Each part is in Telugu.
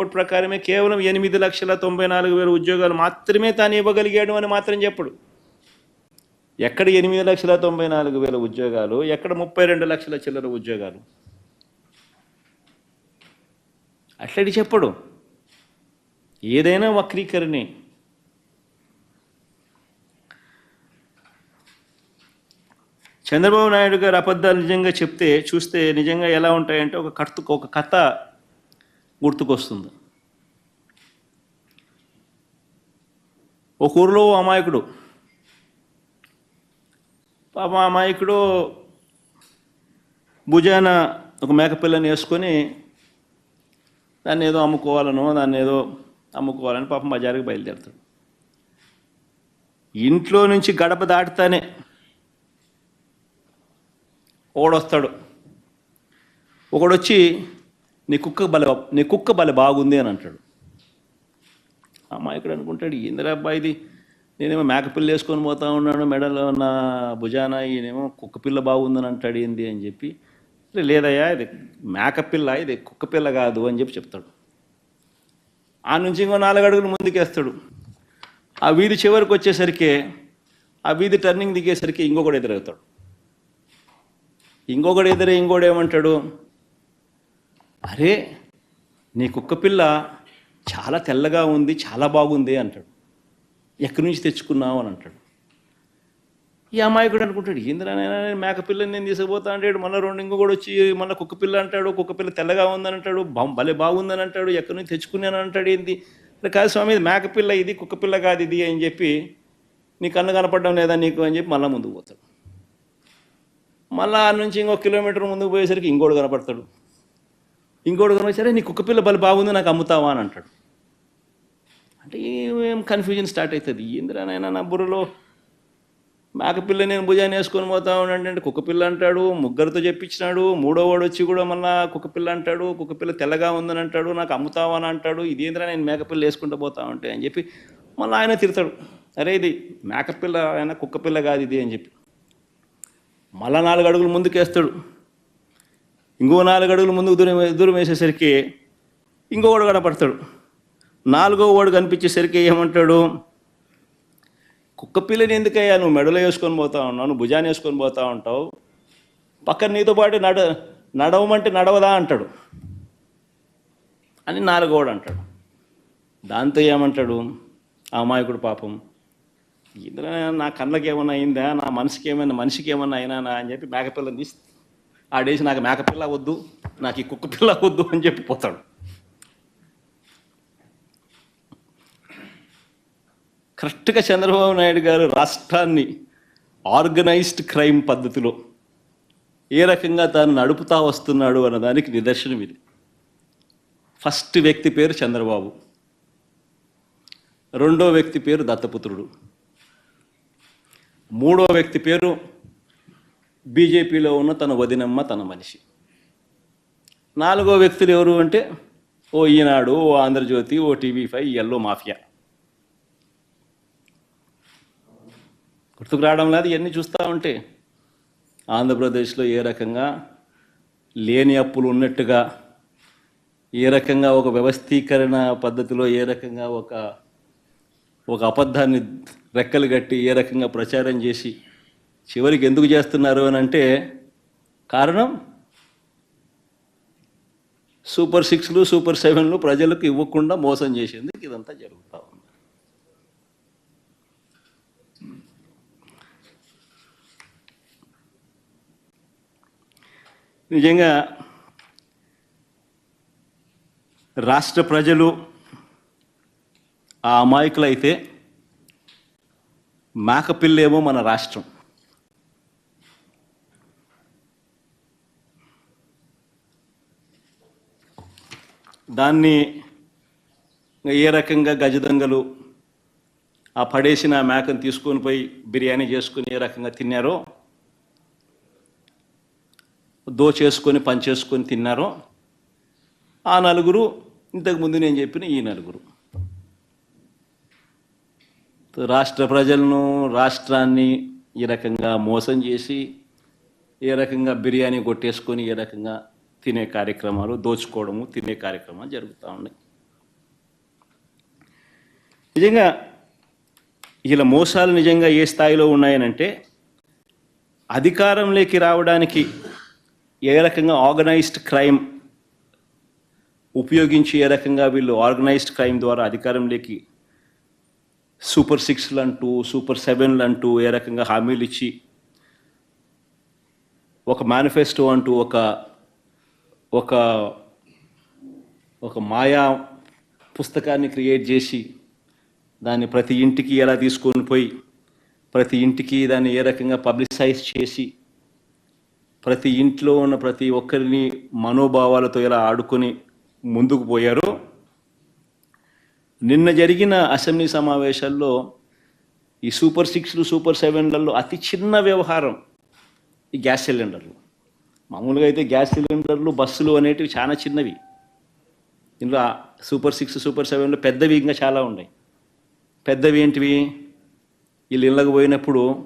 రిపోర్ట్ ప్రకారమే కేవలం ఎనిమిది లక్షల తొంభై నాలుగు వేల ఉద్యోగాలు మాత్రమే తాను ఇవ్వగలిగాడు అని మాత్రం చెప్పడు. ఎక్కడ ఎనిమిది లక్షల తొంభై నాలుగు వేల ఉద్యోగాలు ఎక్కడ ముప్పై రెండు లక్షల చిల్లర ఉద్యోగాలు? అట్లడి చెప్పడు. ఏదైనా వక్రీకరణే. చంద్రబాబు నాయుడు గారు అబద్ధాలు నిజంగా చెప్తే చూస్తే నిజంగా ఎలా ఉంటాయంటే ఒక కర్త ఒక కథ గుర్తుకొస్తుంది. ఒక ఊరిలో ఓ అమాయకుడు పాప అమాయకుడు భుజాన ఒక మేకపిల్లని వేసుకొని దాన్ని ఏదో అమ్ముకోవాలనో దాన్ని ఏదో అమ్ముకోవాలని పాపం బజారుకి బయలుదేరుతాడు. ఇంట్లో నుంచి గడప దాటుతానే ఒకడొస్తాడు ఒకడొచ్చి నీ కుక్క బల నీ కుక్క బల బాగుంది అని అంటాడు. అమ్మాయికుడు అనుకుంటాడు ఏందిరా అబ్బాయి ఇది? నేనేమో మేకపిల్ల వేసుకొని పోతా ఉన్నాను మెడలో నా భుజాన ఈయనేమో కుక్క పిల్ల బాగుందని అంటాడు ఏంది? అని చెప్పి లేదయ్యా ఇది మేకపిల్ల ఇది కుక్క పిల్ల కాదు అని చెప్పి చెప్తాడు. ఆ నుంచి ఇంకో నాలుగు అడుగులు ముందుకేస్తాడు. ఆ వీధి చివరికి వచ్చేసరికి ఆ వీధి టర్నింగ్ దిగేసరికి ఇంకొకడు ఎదురవుతాడు. ఇంకొకడు ఎదురే ఇంకోడు ఏమంటాడు? అరే నీ కుక్క పిల్ల చాలా తెల్లగా ఉంది చాలా బాగుంది అంటాడు. ఎక్కడి నుంచి తెచ్చుకున్నావు అని అంటాడు. ఈ అమాయకుడు అనుకుంటాడు ఏందిరా నేను మేక పిల్లని నేను తీసుకుపోతా అంటాడు. మళ్ళీ రెండు కూడా వచ్చి మళ్ళీ కుక్క పిల్ల అంటాడు. కుక్క పిల్ల తెల్లగా ఉందని అంటాడు. భలే బాగుందని అంటాడు. ఎక్కడి నుంచి తెచ్చుకున్నాను అంటాడు. ఏంది? కాదు స్వామి ఇది మేక పిల్ల ఇది కుక్క పిల్ల కాదు ఇది అని చెప్పి నీ కన్ను కనపడడం లేదా నీకు అని చెప్పి మళ్ళీ ముందుకు పోతాడు. మళ్ళీ ఆ నుంచి ఇంకో కిలోమీటర్ ముందుకు పోయేసరికి ఇంకోడు కనపడతాడు. ఇంకోడు సరే నీ కుక్క పిల్ల బలి బాగుంది నాకు అమ్ముతావా అని అంటాడు. అంటే ఏం కన్ఫ్యూజన్ స్టార్ట్ అవుతుంది? ఏందిరా నాయనా నా బుర్రలో? మేకపిల్ల నేను భుజాన్ని వేసుకొని పోతా ఉన్నాడు అంటే కుక్క పిల్ల అంటాడు ముగ్గురితో చెప్పించినాడు మూడో వాడు వచ్చి కూడా మళ్ళా కుక్క పిల్ల అంటాడు కుక్క పిల్ల తెల్లగా ఉందని అంటాడు నాకు అమ్ముతావా అని అంటాడు ఇదేంద్రా నేను మేకపిల్ల వేసుకుంటూ పోతా ఉంటే అని చెప్పి మళ్ళీ ఆయన తిడతాడు. అరే ఇది మేకపిల్ల ఆయన కుక్క పిల్ల కాదు ఇది అని చెప్పి. మళ్ళా నాలుగు అడుగులు ముందుకేస్తాడు. ఇంకో నాలుగు అడుగులు ముందుకు దూరం దూరం వేసేసరికి ఇంకొకడు కనపడతాడు. నాలుగో వాడు కనిపించేసరికి ఏమంటాడు? కుక్క పిల్లని ఎందుకయ్యా నువ్వు మెడలో వేసుకొని పోతా ఉన్నావు? నువ్వు భుజాన్ని వేసుకొని పోతా ఉంటావు? పక్కన నీతో పాటు నడ నడవమంటే నడవదా అంటాడు. అని నాలుగోడు అంటాడు. దాంతో ఏమంటాడు? ఆ అమాయకుడు పాపం. ఇందులో నా కళ్ళకి ఏమన్నా అయిందా? నా మనసుకి ఏమైనా మనిషికి ఏమైనా అయినా అని చెప్పి మేకపిల్లని తీసి ఆడేసి నాకు మేకపిల్ల వద్దు నాకు ఈ కుక్క పిల్ల వద్దు అని చెప్పి పోతాడు. కరెక్ట్గా చంద్రబాబు నాయుడు గారు రాష్ట్రాన్ని ఆర్గనైజ్డ్ క్రైమ్ పద్ధతిలో ఏ రకంగా తాను నడుపుతా వస్తున్నాడు అన్నదానికి నిదర్శనం ఇది. ఫస్ట్ వ్యక్తి పేరు చంద్రబాబు. రెండో వ్యక్తి పేరు దత్తపుత్రుడు. మూడో వ్యక్తి పేరు బీజేపీలో ఉన్న తన వదినమ్మ తన మనిషి నాలుగో వ్యక్తులు ఎవరు అంటే ఓ ఈనాడు ఓ ఆంధ్రజ్యోతి ఓ టీవీ ఫైవ్ ఎల్లో మాఫియా. గుర్తుకు రావడం లేదు ఇవన్నీ చూస్తూ ఉంటే. ఆంధ్రప్రదేశ్లో ఏ రకంగా లేని అప్పులు ఉన్నట్టుగా ఏ రకంగా ఒక వ్యవస్థీకరణ పద్ధతిలో ఏ రకంగా ఒక ఒక అబద్ధాన్ని రెక్కలు కట్టి ఏ రకంగా ప్రచారం చేసి చివరికి ఎందుకు చేస్తున్నారు అని అంటే కారణం? సూపర్ సిక్స్లు సూపర్ సెవెన్లు ప్రజలకు ఇవ్వకుండా మోసం చేసేందుకు ఇదంతా జరుగుతూ ఉంది. నిజంగా రాష్ట్ర ప్రజలు ఆ అమాయకులైతే మేకపిల్లేమో మన రాష్ట్రం. దాన్ని ఏ రకంగా గజదంగలు ఆ పడేసిన మేకను తీసుకొని పోయి బిర్యానీ చేసుకుని ఏ రకంగా తిన్నారో దోచేసుకొని పంచేసుకొని తిన్నారో ఆ నలుగురు ఇంతకుముందు నేను చెప్పిన ఈ నలుగురు. రాష్ట్ర ప్రజలను రాష్ట్రాన్ని ఈ రకంగా మోసం చేసి ఏ రకంగా బిర్యానీ కొట్టేసుకొని ఏ రకంగా తినే కార్యక్రమాలు దోచుకోవడము తినే కార్యక్రమాలు జరుగుతూ ఉన్నాయి. నిజంగా ఇలా మోసాలు నిజంగా ఏ స్థాయిలో ఉన్నాయనంటే అధికారంలోకి రావడానికి ఏ రకంగా ఆర్గనైజ్డ్ క్రైమ్ ఉపయోగించి ఏ రకంగా వీళ్ళు ఆర్గనైజ్డ్ క్రైమ్ ద్వారా అధికారంలోకి సూపర్ సిక్స్లు అంటూ సూపర్ సెవెన్లు అంటూ ఏ రకంగా హామీలు ఇచ్చి ఒక మేనిఫెస్టో అంటూ ఒక ఒక ఒక మాయా పుస్తకాన్ని క్రియేట్ చేసి దాన్ని ప్రతి ఇంటికి ఎలా తీసుకొని పోయి ప్రతి ఇంటికి దాన్ని ఏ రకంగా పబ్లిసైజ్ చేసి ప్రతి ఇంట్లో ఉన్న ప్రతి ఒక్కరిని మనోభావాలతో ఎలా ఆడుకొని ముందుకు పోయారో నిన్న జరిగిన అసెంబ్లీ సమావేశాల్లో ఈ సూపర్ సిక్స్లు సూపర్ సెవెన్లలో అతి చిన్న వ్యవహారం ఈ గ్యాస్ సిలిండర్లు. మామూలుగా అయితే గ్యాస్ సిలిండర్లు బస్సులు అనేటివి చాలా చిన్నవి. ఇందులో సూపర్ సిక్స్ సూపర్ సెవెన్లో పెద్దవి ఇంకా చాలా ఉన్నాయి. పెద్దవి ఏంటివి? వీళ్ళు ఇళ్ళకు పోయినప్పుడు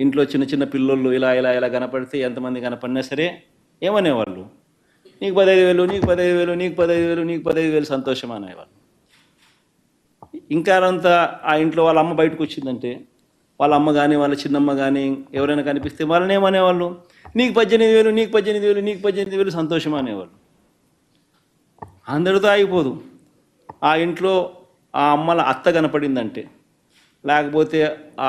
ఇంట్లో చిన్న చిన్న పిల్లోళ్ళు ఇలా ఇలా ఇలా కనపడితే ఎంతమంది కనపడినా సరే ఏమనేవాళ్ళు? నీకు పదహైదు వేలు నీకు పదహైదు వేలు నీకు పదహైదు వేలు నీకు పదహైదు వేలు సంతోషం అనేవాళ్ళు. ఇంకా అంతా ఆ ఇంట్లో వాళ్ళ అమ్మ బయటకు వచ్చిందంటే వాళ్ళ అమ్మ కానీ వాళ్ళ చిన్నమ్మ కానీ ఎవరైనా కనిపిస్తే వాళ్ళని ఏమనేవాళ్ళు? నీకు పద్దెనిమిది వేలు నీకు పద్దెనిమిది వేలు నీకు పద్దెనిమిది వేలు సంతోషం అనేవాళ్ళు. అందరితో ఆగిపోదు. ఆ ఇంట్లో ఆ అమ్మల అత్త కనపడిందంటే. లేకపోతే ఆ